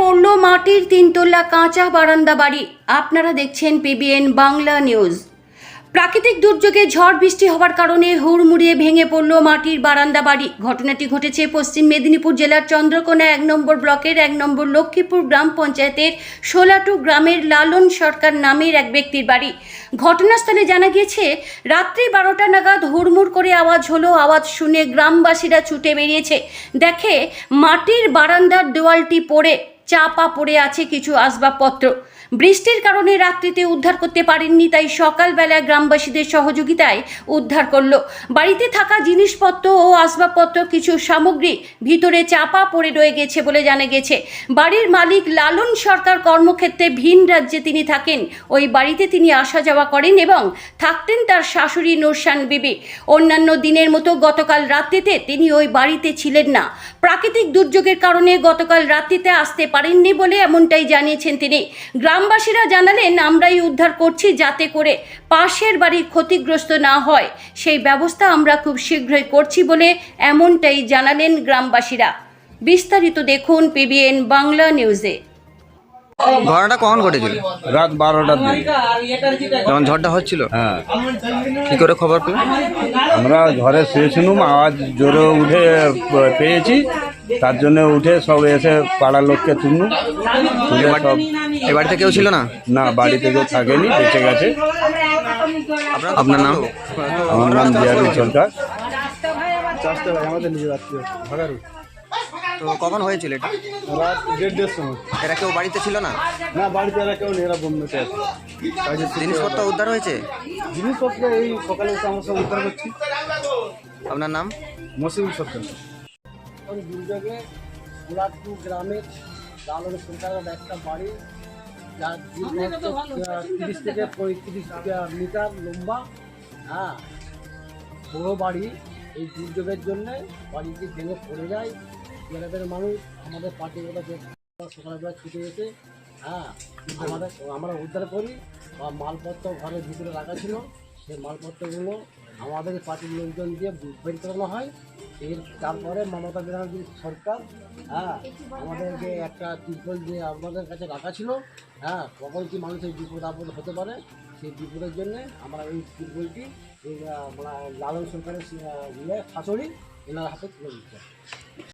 পড়ল মাটির তিনতলা কাঁচা বারান্দা বাড়ি। আপনারা দেখছেন পিবিএন বাংলা নিউজ। প্রাকৃতিক দুর্যোগে ঝড় বৃষ্টি হওয়ার কারণে হুড়মুড়িয়ে ভেঙে পড়ল মাটির বারান্দা বাড়ি। ঘটনাটি ঘটেছে পশ্চিম মেদিনীপুর জেলার চন্দ্রকোনা এক নম্বর ব্লকের এক নম্বর লক্ষ্মীপুর গ্রাম পঞ্চায়েতের সোলাটু গ্রামের লালন সরকার নামের এক ব্যক্তির বাড়ি। ঘটনাস্থলে জানা গিয়েছে, রাত্রি বারোটা নাগাদ হুড়মুড় করে আওয়াজ হলো, আওয়াজ শুনে গ্রামবাসীরা ছুটে বেরিয়েছে। দেখে মাটির বারান্দার দেওয়ালটি পড়ে। চাপা পড়ে আছে কিছু আসবাবপত্র। বৃষ্টির কারণে রাত্রিতে উদ্ধার করতে পারেননি, তাই সকালবেলা গ্রামবাসীদের সহযোগিতায় উদ্ধার করল। বাড়িতে থাকা জিনিসপত্র ও আসবাবপত্র, কিছু সামগ্রী ভিতরে চাপা পড়ে রয়ে গেছে বলে জানা গেছে। বাড়ির মালিক লালন সরকার কর্মক্ষেত্রে ভিন রাজ্যে তিনি থাকেন। ওই বাড়িতে তিনি আসা যাওয়া করেন এবং থাকতেন তার শাশুড়ি নোরশান বিবি। অন্যান্য দিনের মতো গতকাল রাত্রিতে তিনি ওই বাড়িতে ছিলেন না। প্রাকৃতিক দুর্যোগের কারণে গতকাল রাত্রিতে আসতে পারেননি বলে এমনটাই জানিয়েছেন তিনি। গ্রামবাসীরা জানালেন আমরাই উদ্ধার করছি যাতে করে পাশের বাড়ির ক্ষতিগ্রস্ত না হয়। সেই ব্যবস্থা আমরা খুব শীঘ্রই করছি বলে এমনটাই জানালেন গ্রামবাসীরা। বিস্তারিত দেখুন পিবিএন বাংলা নিউজে। ঘটনাটা কখন ঘটেছিল? রাত বারোটার দিকে। যখন ঝড়টা হচ্ছিল? হ্যাঁ। কি করে খবর পেল আমরা ঘরে শুয়েছিলাম আওয়াজ জোরে উঠে পেয়েছি। তার জন্য উঠে সব এসে পাড়ার লোককে তুলে সব এই বাড়িতে কেউ ছিল না? না বাড়িতে কেউ থাকেনি বেঁচে গেছে। আপনার নাম? আমার নাম জিয়ারুল সরকার। তো কখন হয়েছিল এটা? রাত দেড়টার সময় এরা কেউ বাড়িতে ছিল না? না বাড়িতে এরা কেউ নেই এরা বোম্বেতে আছে জিনিসপত্র উদ্ধার হয়েছে? জিনিসপত্র এই সকালে আমরা উদ্ধার করছি। আপনার নাম? মসিবুল সরকার। ওই দুর্যোগে মুরাদপুর গ্রামের লালন সরকারের একটা বাড়ি যার তিরিশ থেকে পঁয়ত্রিশ মিটার লম্বা হ্যাঁ বড় বাড়ি। এই দুর্যোগের জন্য বাড়িটি ভেঙে পড়ে যায়। গ্রামের মানুষ আমাদের পার্টির কথা সকালবেলা ছুটে এসে হ্যাঁ আমাদের আমরা উদ্ধার করি বা মালপত্র ঘরের ভিতরে রাখা ছিল। সেই মালপত্রগুলো আমাদের পার্টির লোকজন দিয়ে বের করানো হয়। এর তারপরে মমতা ব্যানার্জির সরকার হ্যাঁ আমাদেরকে একটা ত্রিপল যে আমাদের কাছে রাখা ছিল হ্যাঁ কখন কি মানুষের বিপদ আপদ হতে পারে সেই বিপদের জন্য আমরা এই ত্রিপলটি মানে লালন সরকারের আহ, ইয়ে এনার হাতে তুলে দিচ্ছি।